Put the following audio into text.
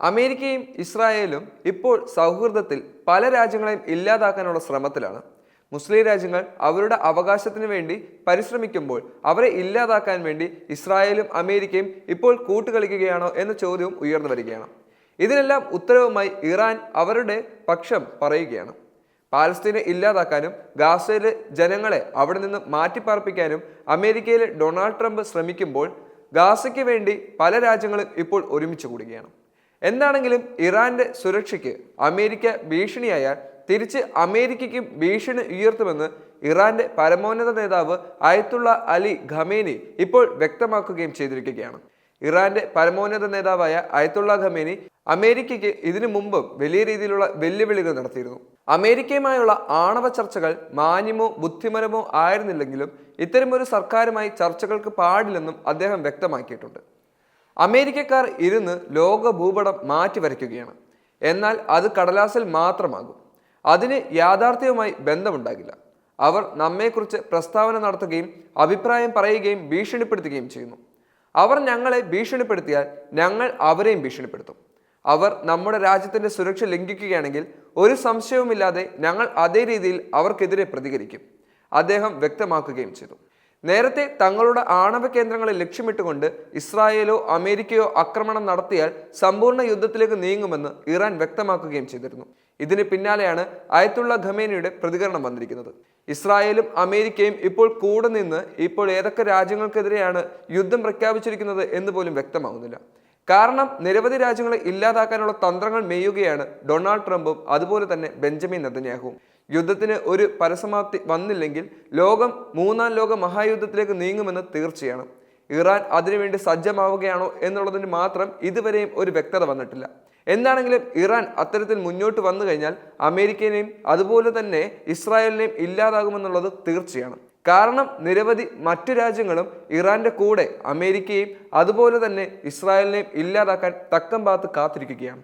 അമേരിക്കയും ഇസ്രായേലും ഇപ്പോൾ സൗഹൃദത്തിൽ പല രാജ്യങ്ങളെയും ഇല്ലാതാക്കാനുള്ള ശ്രമത്തിലാണ്. മുസ്ലിം രാജ്യങ്ങൾ അവരുടെ അവകാശത്തിന് വേണ്ടി പരിശ്രമിക്കുമ്പോൾ അവരെ ഇല്ലാതാക്കാൻ വേണ്ടി ഇസ്രായേലും അമേരിക്കയും ഇപ്പോൾ കൂട്ടുകളിക്കുകയാണോ എന്ന ചോദ്യവും ഉയർന്നു വരികയാണ്. ഇതിനെല്ലാം ഉത്തരവുമായി ഇറാൻ അവരുടെ പക്ഷം പറയുകയാണ്. പാലസ്തീനെ ഇല്ലാതാക്കാനും ഗാസയിലെ ജനങ്ങളെ അവിടെ നിന്ന് മാറ്റിപ്പാർപ്പിക്കാനും അമേരിക്കയിലെ ഡൊണാൾഡ് ട്രംപ് ശ്രമിക്കുമ്പോൾ ഗാസയ്ക്ക് വേണ്ടി പല രാജ്യങ്ങളും ഇപ്പോൾ ഒരുമിച്ച് കൂടുകയാണ്. എന്താണെങ്കിലും ഇറാന്റെ സുരക്ഷയ്ക്ക് അമേരിക്ക ഭീഷണിയായാൽ തിരിച്ച് അമേരിക്കയ്ക്കും ഭീഷണി ഉയർത്തുമെന്ന് ഇറാന്റെ പരമോന്നത നേതാവ് അയത്തുള്ള അലി ഖമേനി ഇപ്പോൾ വ്യക്തമാക്കുകയും ചെയ്തിരിക്കുകയാണ്. ഇറാന്റെ പരമോന്നത നേതാവായ അയത്തുള്ള ഖമേനി അമേരിക്കയ്ക്ക് ഇതിനു മുമ്പും വലിയ രീതിയിലുള്ള വെല്ലുവിളികൾ നടത്തിയിരുന്നു. അമേരിക്കയുമായുള്ള ആണവ ചർച്ചകൾ മാന്യമോ ബുദ്ധിമരമോ ആയിരുന്നില്ലെങ്കിലും ഇത്തരമൊരു സർക്കാരുമായി ചർച്ചകൾക്ക് പാടില്ലെന്നും അദ്ദേഹം വ്യക്തമാക്കിയിട്ടുണ്ട്. അമേരിക്കക്കാർ ഇരുന്ന് ലോക ഭൂപടം മാറ്റി വരയ്ക്കുകയാണ്. എന്നാൽ അത് കടലാസിൽ മാത്രമാകും. അതിന് യാഥാർത്ഥ്യവുമായി ബന്ധമുണ്ടാകില്ല. അവർ നമ്മെക്കുറിച്ച് പ്രസ്താവന നടത്തുകയും അഭിപ്രായം പറയുകയും ഭീഷണിപ്പെടുത്തുകയും ചെയ്യുന്നു. അവർ ഞങ്ങളെ ഭീഷണിപ്പെടുത്തിയാൽ ഞങ്ങൾ അവരെയും ഭീഷണിപ്പെടുത്തും. അവർ നമ്മുടെ രാജ്യത്തിന്റെ സുരക്ഷ ലംഘിക്കുകയാണെങ്കിൽ ഒരു സംശയവുമില്ലാതെ ഞങ്ങൾ അതേ രീതിയിൽ അവർക്കെതിരെ പ്രതികരിക്കും. അദ്ദേഹം വ്യക്തമാക്കുകയും ചെയ്തു. നേരത്തെ തങ്ങളുടെ ആണവ കേന്ദ്രങ്ങളെ ലക്ഷ്യമിട്ടുകൊണ്ട് ഇസ്രായേലോ അമേരിക്കയോ ആക്രമണം നടത്തിയാൽ സമ്പൂർണ യുദ്ധത്തിലേക്ക് നീങ്ങുമെന്ന് ഇറാൻ വ്യക്തമാക്കുകയും ചെയ്തിരുന്നു. ഇതിന് പിന്നാലെയാണ് അയത്തുള്ള ഖമേനിയുടെ പ്രതികരണം വന്നിരിക്കുന്നത്. ഇസ്രായേലും അമേരിക്കയും ഇപ്പോൾ കൂടെ നിന്ന് ഇപ്പോൾ ഏതൊക്കെ രാജ്യങ്ങൾക്കെതിരെയാണ് യുദ്ധം പ്രഖ്യാപിച്ചിരിക്കുന്നത് എന്ന് പോലും വ്യക്തമാകുന്നില്ല കാരണം നിരവധി രാജ്യങ്ങളെ ഇല്ലാതാക്കാനുള്ള തന്ത്രങ്ങൾ മെയ്യുകയാണ് ഡൊണാൾഡ് ട്രംപും അതുപോലെ തന്നെ ബെഞ്ചമിൻ നെതന്യാഹുവും. യുദ്ധത്തിന് ഒരു പരസമാപ്തി വന്നില്ലെങ്കിൽ ലോകം മൂന്നാം ലോക മഹായുദ്ധത്തിലേക്ക് നീങ്ങുമെന്ന് തീർച്ചയാണ്. ഇറാൻ അതിനുവേണ്ടി സജ്ജമാവുകയാണോ എന്നുള്ളതിന് മാത്രം ഇതുവരെയും ഒരു വ്യക്തത വന്നിട്ടില്ല. എന്താണെങ്കിലും ഇറാൻ അത്തരത്തിൽ മുന്നോട്ട് വന്നു കഴിഞ്ഞാൽ അമേരിക്കനെയും അതുപോലെ തന്നെ ഇസ്രായേലിനെയും ഇല്ലാതാകുമെന്നുള്ളത് തീർച്ചയാണ്. കാരണം നിരവധി മറ്റു രാജ്യങ്ങളും ഇറാന്റെ കൂടെ അമേരിക്കയും അതുപോലെ തന്നെ ഇസ്രായേലിനെയും ഇല്ലാതാക്കാൻ തക്കം പാത്ത് കാത്തിരിക്കുകയാണ്.